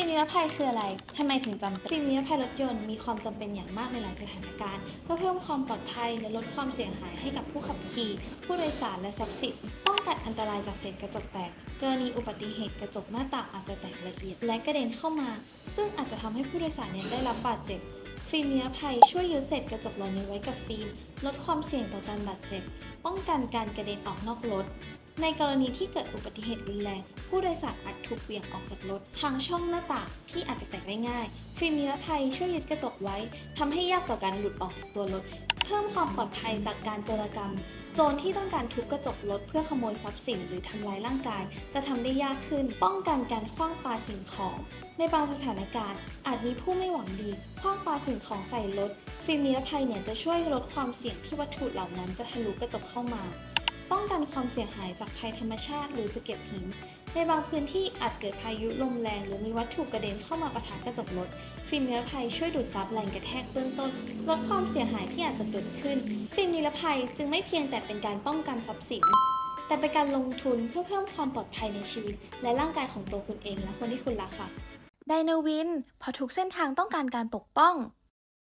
ล์มนิรภัยคืออะไรทำไมถึงจำเป็นฟิล์มนิรภัยรถยนต์มีความจำเป็นอย่างมากในหลายสถานการณ์เพื่อเพิ่มความปลอดภัยและลดความเสียหายให้กับผู้ขับขี่ ผู้โดยสารและทรัพย์สินป้องกันอันตรายจากเศษกระจกแตกกรณีอุบัติเหตุกระจกหน้าต่างอาจจะแตกละเอียด และกระเด็นเข้ามา ซึ่งอาจจะทำให้ผู้โดยสารเนี่ยได้รับบาดเจ็บ ฟิล์มนิรภัยช่วยยึดเศษกระจกเหล่านี้ไว้กับฟิล์ม ลดความเสี่ยงต่อการบาดเจ็บ ป้องกันการกระเด็นออกนอกรถ ในกรณีที่เกิดอุบัติเหตุรุนแรง ผู้โดยสารอาจถูกเบี่ยงออกจากรถ ทางช่องหน้าต่างที่อาจจะแตกได้ง่าย ฟิล์มนิรภัยช่วยยึดกระจกไว้ทำให้ยากต่อการหลุดออกจากตัวรถ เพิ่มความปลอดภัยจากการโจรกรรม โจรที่ต้องการทุบกระจกรถเพื่อขโมยทรัพย์สินหรือทำร้ายร่างกาย จะทำได้ยากขึ้น ป้องกันการคว้างปาสิ่งของ ในบางสถานการณ์ อาจมีผู้ไม่หวังดีคว้างปาสิ่งของใส่รถฟิล์มนิรภัยเนี่ยจะช่วยลดความเสี่ยงที่วัตถุเหล่านั้นจะทะลุกระจกเข้ามา ป้องกันความเสียหายจากภัยธรรมชาติหรือสะเก็ดหิน ในบางพื้นที่อาจเกิดพายุลมแรง หรือมีวัตถุกระเด็นเข้ามาปะทะกระจกรถ ฟิล์มนิรภัยช่วยดูดซับแรงกระแทกเบื้องต้น ลดความเสียหายที่อาจจะเกิดขึ้น ฟิล์มนิรภัยจึงไม่เพียงแต่เป็นการป้องกันทรัพย์สิน แต่เป็นการลงทุนเพื่อเพิ่มความปลอดภัยในชีวิต และร่างกายของตัวคุณเองและคนที่คุณรักค่ะไดโนวินพราะทุกเส้นทางต้องการการปกป้อง